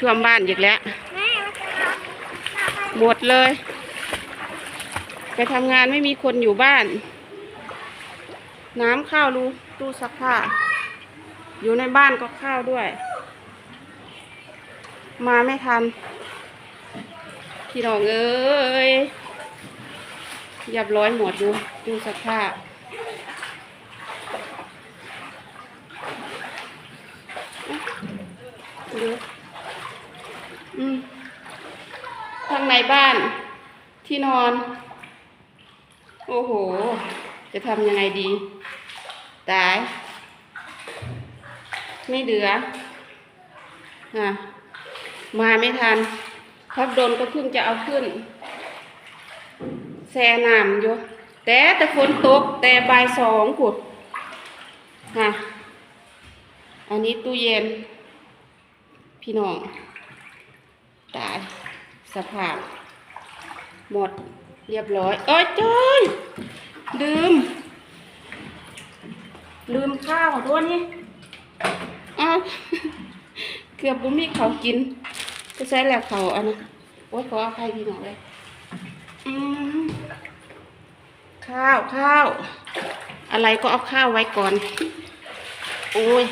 ท่วมบ้านอีกแล้วแม่มาเถอะหมดเลย ไปทำงานไม่มีคนอยู่บ้าน น้ำเข้ารูตู้ซักผ้า อยู่ในบ้านก็เข้าด้วย มาไม่ทัน พี่น้องเอ้ยเรียับร้อยหมดอยู่ตู้ซักผ้าดูอืม ข้างในบ้านที่นอน โอ้โห จะทำยังไงดี ตาย ไม่เหลืออะมาไม่ทันพับโดนก็เพิ่งจะเอาขึ้น แซ่น้ำอยู่ แต่แต่ฝนตก แต่บ่ายสองขุดฮะอันนี้ตู้เย็น พี่น้อง สภาพ หมดเรียบร้อยเอ้ยจ้อยลืม ลืมข้าวด้วยนี่อ้าวเกือบบุมีเขากินก็ใช้แล้วเขาอันนั้นโอ๊ยขออภัยพี่น้องเลยอืมข้าวข้าว อะไรก็เอาข้าวไว้ก่อน โอ้ย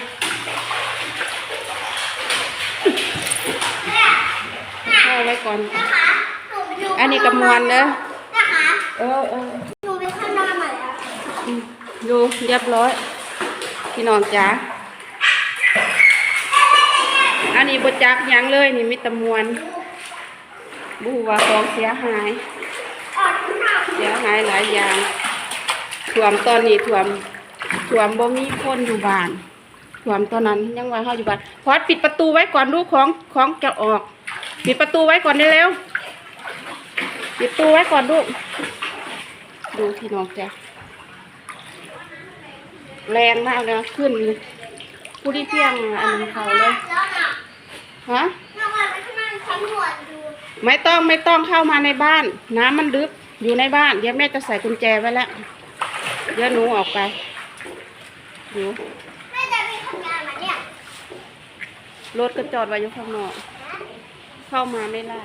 ข้าว ไว้ก่อน นะคะหนูไปดูอันนี้กำมวลเด้อนะคะเออเออหนูไปข้างนอกมาแล้วอืมดูเรียบร้อย พี่น้องจ๋า อันนี้บจักหยังเลยนี่มิตรมวลบูว่าของเสียหายอ่อนค่ะเสียหายหลายอย่างถ่วมตอนนี้ถ่วมถ่วมบ่มีคนอยู่บ้านถ่วมตอนนั้นยังว่าเฮาอยู่บ้านพอดปิดประตูไว้ก่อนลูกของของจะออก ปิดประตูไว้ก่อนได้เร็วปิดประตูไว้ก่อนลูกดูพี่น้องจ้ะแรงมากเลยนะขึ้นผู้ที่เพียงอันนั้นเขาเลยแล้วน่ะฮะน้องวันไปข้างนอกชั้นหัวดูไม่ต้องไม่ต้องเข้ามาในบ้าน น้ำมันลึกอยู่ในบ้านเดี๋ยวแม่จะใส่กุญแจไว้แล้วเดี๋ยวหนูออกไปดูแม่จะไปทำงานมาเนี่ยรถก็จอดไว้อยู่ข้างนอก เข้ามาไม่ได้